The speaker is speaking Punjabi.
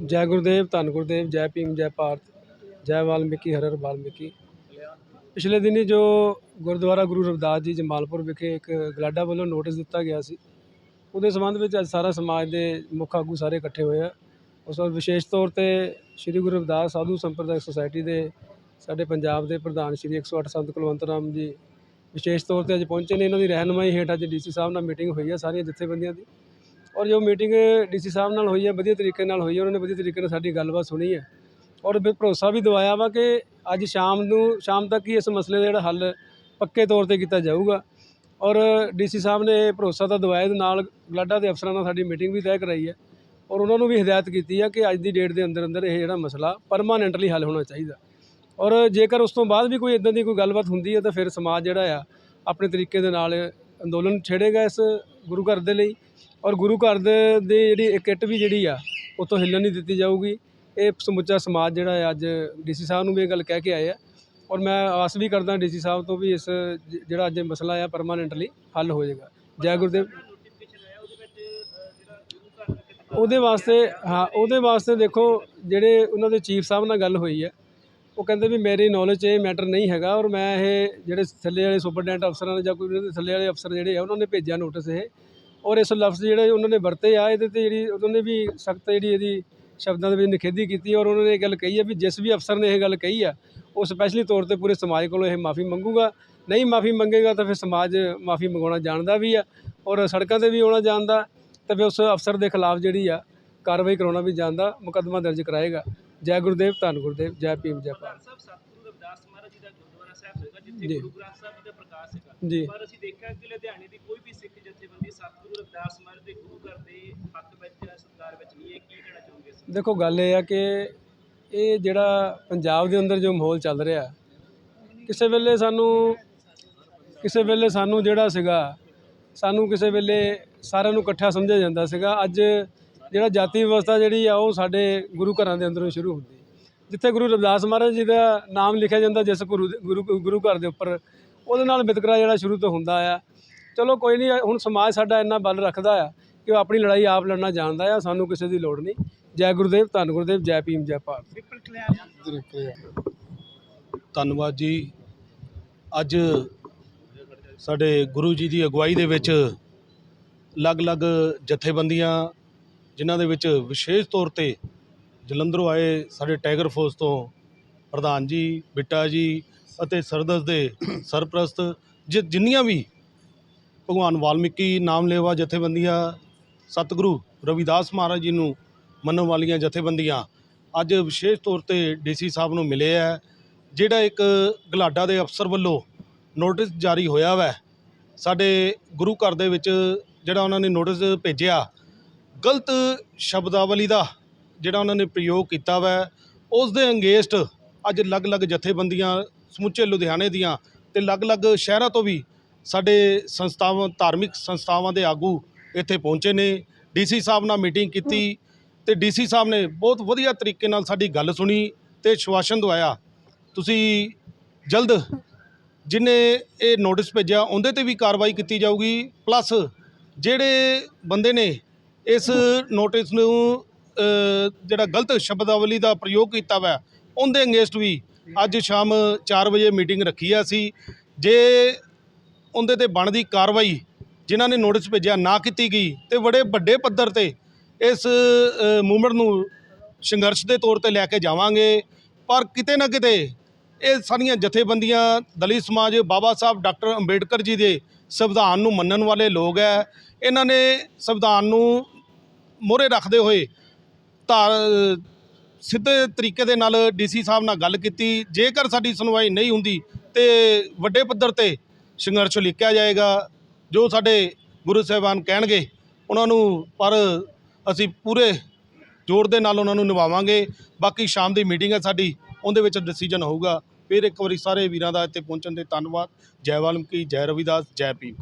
ਜੈ ਗੁਰਦੇਵ, ਧੰਨ ਗੁਰਦੇਵ, ਜੈ ਭੀਮ, ਜੈ ਭਾਰਤ, ਜੈ ਵਾਲਮੀਕੀ ਹਰ ਹਰ ਵਾਲਮੀਕੀ। ਪਿਛਲੇ ਦਿਨੀ ਜੋ ਗੁਰਦੁਆਰਾ ਗੁਰੂ ਰਵਿਦਾਸ ਜੀ ਜਮਾਲਪੁਰ ਵਿਖੇ ਇੱਕ ਗਲਾਡਾ ਵੱਲੋਂ ਨੋਟਿਸ ਦਿੱਤਾ ਗਿਆ ਸੀ, ਉਹਦੇ ਸੰਬੰਧ ਵਿੱਚ ਅੱਜ ਸਾਰਾ ਸਮਾਜ ਦੇ ਮੁੱਖ ਆਗੂ ਸਾਰੇ ਇਕੱਠੇ ਹੋਏ ਆ। ਉਸ ਤੋਂ ਵਿਸ਼ੇਸ਼ ਤੌਰ ਤੇ ਸ੍ਰੀ ਗੁਰੂ ਰਵਿਦਾਸ ਸਾਧੂ ਸੰਪਰਦਾਇਕ ਸੁਸਾਇਟੀ ਦੇ ਸਾਡੇ ਪੰਜਾਬ ਦੇ ਪ੍ਰਧਾਨ ਸ੍ਰੀ 108 ਸੰਤ ਕੁਲਵੰਤ ਰਾਮ ਜੀ। ਵਿਸ਼ੇਸ਼ ਤੌਰ ਤੇ ਅੱਜ ਪਹੁੰਚੇ ਨੇ, ਇਹਨਾਂ ਦੀ ਰਹਿਨਮਾਈ ਹੇਠ ਅੱਜ ਡੀਸੀ ਸਾਹਿਬ ਨਾਲ ਮੀਟਿੰਗ ਹੋਈ ਹੈ ਸਾਰੀਆਂ ਜਥੇਬੰਦੀਆਂ ਦੀ। ਔਰ ਜੋ ਮੀਟਿੰਗ ਡੀਸੀ ਸਾਹਿਬ ਨਾਲ ਹੋਈ ਹੈ, ਵਧੀਆ ਤਰੀਕੇ ਨਾਲ ਹੋਈ ਹੈ, ਉਹਨਾਂ ਨੇ ਵਧੀਆ ਤਰੀਕੇ ਨਾਲ ਸਾਡੀ ਗੱਲਬਾਤ ਸੁਣੀ ਹੈ। ਔਰ ਫਿਰ ਭਰੋਸਾ ਵੀ ਦਵਾਇਆ ਵਾ ਕਿ ਅੱਜ ਸ਼ਾਮ ਨੂੰ, ਸ਼ਾਮ ਤੱਕ ਹੀ ਇਸ ਮਸਲੇ ਦਾ ਜਿਹੜਾ ਹੱਲ ਪੱਕੇ ਤੌਰ ਤੇ ਕੀਤਾ ਜਾਊਗਾ। ਔਰ ਡੀਸੀ ਸਾਹਿਬ ਨੇ ਇਹ ਭਰੋਸਾ ਤਾਂ ਦਵਾਇਆ ਦੇ ਨਾਲ ਗਲਾਡਾ ਦੇ ਅਫਸਰਾਂ ਨਾਲ ਸਾਡੀ ਮੀਟਿੰਗ ਵੀ ਤੈਅ ਕਰਾਈ ਹੈ। ਔਰ ਉਹਨਾਂ ਨੂੰ ਵੀ ਹਦਾਇਤ ਕੀਤੀ ਹੈ ਕਿ ਅੱਜ ਦੀ ਡੇਟ ਦੇ ਅੰਦਰ ਅੰਦਰ ਇਹ ਜਿਹੜਾ ਮਸਲਾ ਪਰਮਾਨੈਂਟਲੀ ਹੱਲ ਹੋਣਾ ਚਾਹੀਦਾ। ਔਰ ਜੇਕਰ ਉਸ ਤੋਂ ਬਾਅਦ ਵੀ ਕੋਈ ਇਦਾਂ ਦੀ ਕੋਈ ਗੱਲਬਾਤ ਹੁੰਦੀ ਹੈ, ਤਾਂ ਫਿਰ ਸਮਾਜ ਜਿਹੜਾ ਆ, ਆਪਣੇ ਤਰੀਕੇ ਦੇ ਨਾਲ ਅੰਦੋਲਨ ਛੇੜੇਗਾ ਇਸ ਗੁਰੂ ਘਰ ਦੇ ਲਈ। ਔਰ ਗੁਰੂ ਘਰ ਦੇ, ਦੀ ਜਿਹੜੀ ਇੱਕ ਇੱਟ ਵੀ ਜਿਹੜੀ ਆ ਉੱਥੋਂ ਹਿੱਲਣ ਨਹੀਂ ਦਿੱਤੀ ਜਾਊਗੀ। ਇਹ ਸਮੁੱਚਾ ਸਮਾਜ ਜਿਹੜਾ ਆ, ਅੱਜ ਡੀ ਸੀ ਸਾਹਿਬ ਨੂੰ ਵੀ ਇਹ ਗੱਲ ਕਹਿ ਕੇ ਆਏ ਆ। ਔਰ ਮੈਂ ਆਸ ਵੀ ਕਰਦਾ ਡੀ ਸੀ ਸਾਹਿਬ ਤੋਂ ਵੀ ਇਸ ਜਿਹੜਾ ਅੱਜ ਇਹ ਮਸਲਾ ਆ ਪਰਮਾਨੈਂਟਲੀ ਹੱਲ ਹੋ ਜਾਏਗਾ। ਜੈ ਗੁਰਦੇਵ ਉਹਦੇ ਵਾਸਤੇ, ਹਾਂ, ਉਹਦੇ ਵਾਸਤੇ ਦੇਖੋ, ਜਿਹੜੇ ਉਹਨਾਂ ਦੇ ਚੀਫ ਸਾਹਿਬ ਨਾਲ ਗੱਲ ਹੋਈ ਹੈ ਉਹ ਕਹਿੰਦੇ ਵੀ ਮੇਰੀ ਨੌਲੇਜ 'ਚ ਇਹ ਮੈਟਰ ਨਹੀਂ ਹੈਗਾ, ਔਰ ਮੈਂ ਇਹ ਜਿਹੜੇ ਥੱਲੇ ਵਾਲੇ ਸੁਪਰਡੈਂਟ ਅਫਸਰਾਂ ਨੇ ਜਾਂ ਕੋਈ ਉਹਨਾਂ ਦੇ ਥੱਲੇ ਵਾਲੇ ਅਫਸਰ ਜਿਹੜੇ ਆ, ਉਹਨਾਂ ਨੇ ਭੇਜਿਆ ਨੋਟਿਸ ਇਹ। ਔਰ ਇਸ ਲਫ਼ਜ਼ ਜਿਹੜੇ ਉਹਨਾਂ ਨੇ ਵਰਤੇ ਆ, ਇਹਦੇ ਤੇ ਜਿਹੜੀ ਉਹਨਾਂ ਨੇ ਵੀ ਸਖਤ ਜਿਹੜੀ ਇਹਦੀ ਸ਼ਬਦਾਂ ਦੇ ਵਿੱਚ ਨਿਖੇਧੀ ਕੀਤੀ ਔਰ ਉਹਨਾਂ ਨੇ ਇਹ ਗੱਲ ਕਹੀ ਹੈ ਵੀ ਜਿਸ ਵੀ ਅਫਸਰ ਨੇ ਇਹ ਗੱਲ ਕਹੀ ਆ, ਉਹ ਸਪੈਸ਼ਲੀ ਤੌਰ ਤੇ ਪੂਰੇ ਸਮਾਜ ਕੋਲੋਂ ਇਹ ਮਾਫੀ ਮੰਗੂਗਾ। ਨਹੀਂ ਮਾਫੀ ਮੰਗੇਗਾ ਤਾਂ ਫਿਰ ਸਮਾਜ ਮਾਫੀ ਮੰਗਾਉਣਾ ਜਾਣਦਾ ਵੀ ਆ ਔਰ ਸੜਕਾਂ ਤੇ ਵੀ ਆਉਣਾ ਜਾਣਦਾ, ਤਾਂ ਫਿਰ ਉਸ ਅਫਸਰ ਦੇ ਖਿਲਾਫ ਜਿਹੜੀ ਆ ਕਾਰਵਾਈ ਕਰਾਉਣਾ ਵੀ ਜਾਣਦਾ, ਮੁਕੱਦਮਾ ਦਰਜ ਕਰਾਏਗਾ। ਜੈ ਗੁਰਦੇਵ, ਧੰਨ ਗੁਰਦੇਵ, ਜੈ ਭੀਮ, ਜੈ ਭਾਰਤ ਸਾਹਿਬ ਸਤਿਗੁਰੂ ਰਵਿਦਾਸ ਮਹਾਰਾਜ ਜੀ ਦਾ ਗੁਰਦੁਆਰਾ ਸਾਹਿਬ ਹੋਏਗਾ ਜਿੱਥੇ ਜੀ। ਗੁਰੂ ਗ੍ਰੰਥ ਸਾਹਿਬ ਜੀ ਦਾ ਪ੍ਰਕਾਸ਼ ਹੈਗਾ। ਜੀ। ਪਰ ਅਸੀਂ ਦੇਖਿਆ ਕਿ ਲੁਧਿਆਣੇ ਦੀ ਕੋਈ ਵੀ ਸਿੱਖ ਜਥੇਬੰਦੀ ਸਤਿਗੁਰੂ ਰਵਿਦਾਸ ਮਹਾਰਾਜ ਦੇ ਗੁਰੂ ਘਰ ਦੇ ਹੱਕ ਵਿੱਚ ਜਾਂ ਸਤਿਕਾਰ ਵਿੱਚ ਨਹੀਂ ਹੈ ਕੀ ਕਹਿਣਾ ਚਾਹੋਗੇ ਇਸ ਦੇਖੋ ਗੱਲ ਇਹ ਆ ਕਿ ਇਹ ਜਿਹੜਾ ਪੰਜਾਬ ਦੇ ਅੰਦਰ ਜੋ ਮਾਹੌਲ ਚੱਲ ਰਿਹਾ ਕਿਸੇ ਵੇਲੇ ਸਾਨੂੰ ਕਿਸੇ ਵੇਲੇ ਸਾਨੂੰ ਜਿਹੜਾ ਸੀਗਾ ਸਾਨੂੰ ਕਿਸੇ ਵੇਲੇ ਸਾਰਿਆਂ ਨੂੰ ਇਕੱਠਾ ਸਮਝਿਆ ਜਾਂਦਾ ਸੀਗਾ। ਅੱਜ ਜਿਹੜਾ ਜਾਤੀ ਵਿਵਸਥਾ ਜਿਹੜੀ ਆ ਉਹ ਸਾਡੇ ਗੁਰੂ ਘਰਾਂ ਦੇ ਅੰਦਰੋਂ ਸ਼ੁਰੂ ਹੁੰਦੀ ਜਿੱਥੇ ਗੁਰੂ ਰਵਿਦਾਸ ਮਹਾਰਾਜ ਜੀ ਦਾ ਨਾਮ ਲਿਖਿਆ ਜਾਂਦਾ, ਜਿਸ ਗੁਰੂ ਦੇ- ਗੁਰੂ ਗੁਰੂ ਘਰ ਦੇ ਉੱਪਰ, ਉਹਦੇ ਨਾਲ ਵਿਤਕਰਾ ਜਿਹੜਾ ਸ਼ੁਰੂ ਤੋਂ ਹੁੰਦਾ ਆ। ਚਲੋ ਕੋਈ ਨਹੀਂ ਹੁਣ ਸਮਾਜ ਸਾਡਾ ਇੰਨਾ ਬਲ ਰੱਖਦਾ ਆ ਕਿ ਉਹ ਆਪਣੀ ਲੜਾਈ ਆਪ ਲੜਨਾ ਜਾਣਦਾ ਆ, ਸਾਨੂੰ ਕਿਸੇ ਦੀ ਲੋੜ ਨਹੀਂ ਜੈ ਗੁਰਦੇਵ, ਧੰਨ ਗੁਰਦੇਵ, ਜੈ ਭੀਮ, ਜੈ ਭਾਰਤ। ਧੰਨਵਾਦ ਜੀ। ਅੱਜ ਸਾਡੇ ਗੁਰੂ ਜੀ ਦੀ ਅਗਵਾਈ ਦੇ ਵਿੱਚ ਅਲੱਗ-ਅਲੱਗ ਜਥੇਬੰਦੀਆਂ, ਜਿਨ੍ਹਾਂ ਦੇ ਵਿੱਚ ਵਿਸ਼ੇਸ਼ ਤੌਰ ਤੇ ਜਲੰਧਰੋਂ ਆਏ ਸਾਡੇ ਟਾਈਗਰ ਫੋਰਸ ਤੋਂ ਪ੍ਰਧਾਨ ਜੀ, ਬਿੱਟਾ ਜੀ ਅਤੇ ਸਰਦਸ ਦੇ ਸਰਪ੍ਰਸਤ, ਜਿ- ਜਿੰਨੀਆਂ ਵੀ ਭਗਵਾਨ ਵਾਲਮੀਕੀ ਨਾਮ ਲੈਵਾ ਜਥੇਬੰਦੀਆਂ, ਸਤਿਗੁਰੂ ਰਵਿਦਾਸ ਮਹਾਰਾਜ ਜੀ ਨੂੰ ਮੰਨਣ ਵਾਲੀਆਂ ਜਥੇਬੰਦੀਆਂ, ਅੱਜ ਵਿਸ਼ੇਸ਼ ਤੌਰ ਤੇ ਡੀਸੀ ਸਾਹਿਬ ਨੂੰ ਮਿਲੇ ਹੈ ਜਿਹੜਾ ਇੱਕ ਗਲਾਡਾ ਦੇ ਅਫਸਰ ਵੱਲੋਂ ਨੋਟਿਸ ਜਾਰੀ ਹੋਇਆ ਵੈ। ਸਾਡੇ ਗੁਰੂ ਘਰ ਦੇ ਵਿੱਚ ਜਿਹੜਾ ਉਹਨਾਂ ਨੇ ਨੋਟਿਸ ਭੇਜਿਆ, ਗਲਤ ਸ਼ਬਦਾਵਲੀ ਦਾ ਜਿਹੜਾ ਉਹਨਾਂ ਨੇ ਪ੍ਰਯੋਗ ਕੀਤਾ ਵੈ, ਉਸ ਦੇ ਅੰਗੇਸਟ ਅੱਜ ਅਲੱਗ-ਅਲੱਗ ਜਥੇਬੰਦੀਆਂ ਸਮੁੱਚੇ ਲੁਧਿਆਣੇ ਦੀਆਂ ਤੇ ਅਲੱਗ-ਅਲੱਗ ਸ਼ਹਿਰਾਂ ਤੋਂ ਵੀ ਸਾਡੇ ਸੰਸਥਾਵਾਂ, ਧਾਰਮਿਕ ਸੰਸਥਾਵਾਂ ਦੇ ਆਗੂ ਇੱਥੇ ਪਹੁੰਚੇ ਨੇ। ਡੀਸੀ ਸਾਹਿਬ ਨਾਲ ਮੀਟਿੰਗ ਕੀਤੀ ਤੇ ਡੀਸੀ ਸਾਹਿਬ ਨੇ ਬਹੁਤ ਵਧੀਆ ਤਰੀਕੇ ਨਾਲ ਸਾਡੀ ਗੱਲ ਸੁਣੀ ਤੇ ਸ਼ਵਾਸ਼ਨ ਦਵਾਇਆ। ਤੁਸੀਂ ਜਲਦ ਜਿਨੇ ਇਹ ਨੋਟਿਸ ਭੇਜਿਆ, ਉਹਦੇ ਤੇ ਵੀ ਕਾਰਵਾਈ ਕੀਤੀ ਜਾਊਗੀ। ਪਲੱਸ ਜਿਹੜੇ ਬੰਦੇ ਨੇ ਇਸ ਨੋਟਿਸ ਨੂੰ ਜਿਹੜਾ ਗਲਤ ਸ਼ਬਦਾਵਲੀ ਦਾ ਪ੍ਰਯੋਗ ਕੀਤਾ ਵਾ, ਉਹਦੇ ਅਗੇਂਸਟ ਵੀ ਅੱਜ ਸ਼ਾਮ 4 ਵਜੇ ਮੀਟਿੰਗ ਰੱਖੀ ਆ ਸੀ ਜੇ ਉਹਦੇ ਤੇ ਬਣਦੀ ਕਾਰਵਾਈ ਜਿਨ੍ਹਾਂ ਨੇ ਨੋਟਿਸ ਭੇਜਿਆ ਨਾ ਕੀਤੀ ਗਈ ਤੇ ਬੜੇ ਵੱਡੇ ਪੱਧਰ ਤੇ ਇਸ ਮੂਵਮੈਂਟ ਨੂੰ ਸੰਘਰਸ਼ ਦੇ ਤੌਰ ਤੇ ਲੈ ਕੇ ਜਾਵਾਂਗੇ। ਪਰ ਕਿਤੇ ਨਾ ਕਿਤੇ ਇਹ ਸਾਰੀਆਂ ਜਥੇਬੰਦੀਆਂ, ਦਲਿਤ ਸਮਾਜ, ਬਾਬਾ ਸਾਹਿਬ, ਡਾਕਟਰ ਅੰਬੇਡਕਰ ਜੀ ਦੇ ਸੰਵਿਧਾਨ ਨੂੰ ਮੰਨਣ ਵਾਲੇ ਲੋਕ ਹੈ ਇਹਨਾਂ ਨੇ ਸੰਵਿਧਾਨ ਨੂੰ ਮੋਹਰੇ ਰੱਖਦੇ ਹੋਏ ਧਾਰ ਸਿੱਧੇ ਤਰੀਕੇ ਦੇ ਨਾਲ ਡੀਸੀ ਸਾਹਿਬ ਨਾਲ ਗੱਲ ਕੀਤੀ। ਜੇਕਰ ਸਾਡੀ ਸੁਣਵਾਈ ਨਹੀਂ ਹੁੰਦੀ ਤੇ ਵੱਡੇ ਪੱਧਰ ਤੇ ਸੰਘਰਸ਼ ਲਿਖਿਆ ਜਾਏਗਾ, ਜੋ ਸਾਡੇ ਗੁਰੂ ਸਾਹਿਬਾਨ ਕਹਿਣਗੇ, ਉਹਨਾਂ ਨੂੰ ਪਰ ਅਸੀਂ ਪੂਰੇ ਜ਼ੋਰ ਦੇ ਨਾਲ ਉਹਨਾਂ ਨੂੰ ਨਿਭਾਵਾਂਗੇ। ਬਾਕੀ ਸ਼ਾਮ ਦੀ ਮੀਟਿੰਗ ਹੈ ਸਾਡੀ, ਉਹਦੇ ਵਿੱਚ ਡਿਸੀਜਨ ਹੋਊਗਾ। ਫਿਰ ਇੱਕ ਵਾਰੀ ਸਾਰੇ ਵੀਰਾਂ ਦਾ ਇੱਥੇ ਪਹੁੰਚਣ ਦੇ ਧੰਨਵਾਦ। ਜੈ ਵਾਲਮੀਕੀ, ਜੈ ਰਵਿਦਾਸ, ਜੈ ਭੀਮ।